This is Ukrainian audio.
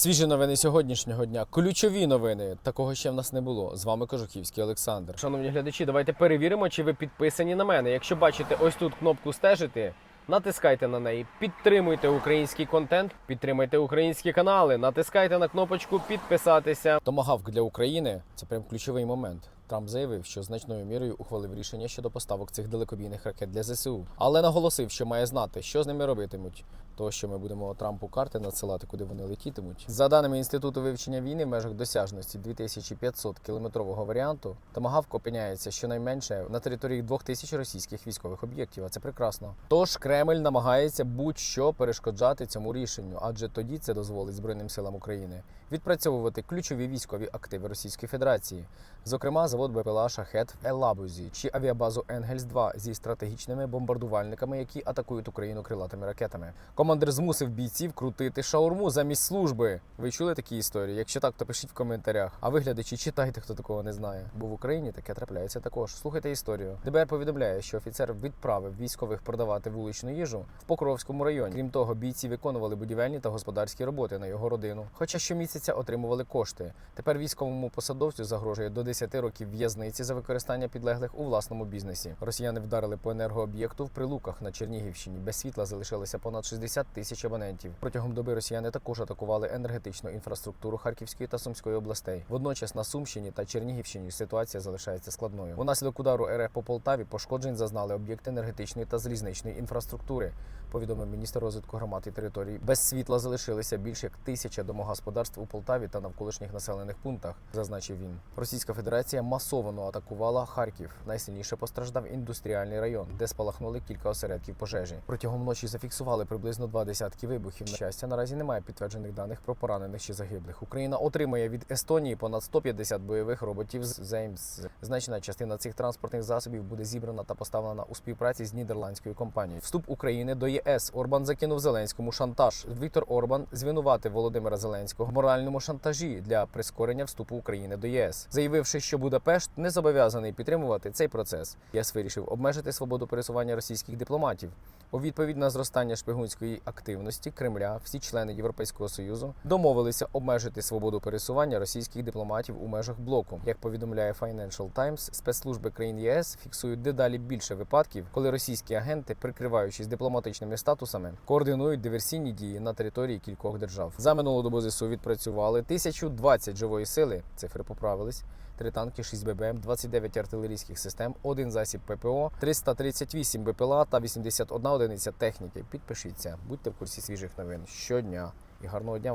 Свіжі новини сьогоднішнього дня. Ключові новини. Такого ще в нас не було. З вами Кожухівський Олександр. Шановні глядачі, давайте перевіримо, чи ви підписані на мене. Якщо бачите ось тут кнопку стежити. Натискайте на неї, підтримуйте український контент, підтримуйте українські канали, натискайте на кнопочку підписатися. Томагавк для України це прям ключовий момент. Трамп заявив, що значною мірою ухвалив рішення щодо поставок цих далекобійних ракет для ЗСУ, але наголосив, що має знати, що з ними робитимуть. То, що ми будемо Трампу карти надсилати, куди вони летітимуть. За даними інституту вивчення війни, в межах досяжності 2500 кілометрового варіанту, Томагавк опиняється щонайменше на території 2000 російських військових об'єктів. А це прекрасно. Тож Кремль намагається будь-що перешкоджати цьому рішенню, адже тоді це дозволить Збройним силам України відпрацьовувати ключові військові активи Російської Федерації, зокрема завод БПЛА Шахет в Елабузі чи авіабазу Енгельс 2 зі стратегічними бомбардувальниками, які атакують Україну крилатими ракетами. Командир змусив бійців крутити шаурму замість служби. Ви чули такі історії? Якщо так, то пишіть в коментарях. А ви глядачі, читайте, хто такого не знає. Бо в Україні таке трапляється також. Слухайте історію. ДБР повідомляє, що офіцер відправив військових продавати вуличну їжу в Покровському районі. Крім того, бійці виконували будівельні та господарські роботи на його родину. Хоча щомісяця отримували кошти. Тепер військовому посадовцю загрожує до 10 років в'язниці за використання підлеглих у власному бізнесі. Росіяни вдарили по енергооб'єкту в Прилуках на Чернігівщині. Без світла залишилося понад 60 тисяч абонентів. Протягом доби росіяни також атакували енергетичну інфраструктуру Харківської та Сумської областей. Водночас на Сумщині та Чернігівщині ситуація залишається складною. Унаслідок удару РФ по Полтаві пошкоджень зазнали об'єкти енергетичної та залізничної інфраструктури. Повідомив міністр розвитку громад і територій. Без світла залишилися більше як тисяча домогосподарств у Полтаві та навколишніх населених пунктах, зазначив він. Російська Федерація масово атакувала Харків. Найсильніше постраждав індустріальний район, де спалахнули кілька осередків пожежі. Протягом ночі зафіксували приблизно два десятки вибухів. На щастя, наразі немає підтверджених даних про поранених чи загиблих. Україна отримає від Естонії понад 150 бойових роботів з Зеймс. Значна частина цих транспортних засобів буде зібрана та поставлена у співпраці з нідерландською компанією. Вступ України до ЄС Орбан закинув Зеленському шантаж. Віктор Орбан звинуватив Володимира Зеленського в моральному шантажі для прискорення вступу України до ЄС, заявивши, що Будапешт не зобов'язаний підтримувати цей процес. ЄС вирішив обмежити свободу пересування російських дипломатів. У відповідь на зростання шпигунської активності Кремля всі члени Європейського союзу домовилися обмежити свободу пересування російських дипломатів у межах блоку. Як повідомляє Financial Times, спецслужби країн ЄС фіксують дедалі більше випадків, коли російські агенти, прикриваючись дипломатичними статусами, координують диверсійні дії на території кількох держав. За минулу добу ЗСУ відпрацювали 1020 живої сили. Цифри поправились. Три танки, 6 ББМ, 29 артилерійських систем, один засіб ППО, 338 БПЛА та 81 одиниця техніки. Підпишіться, будьте в курсі свіжих новин щодня і гарного дня.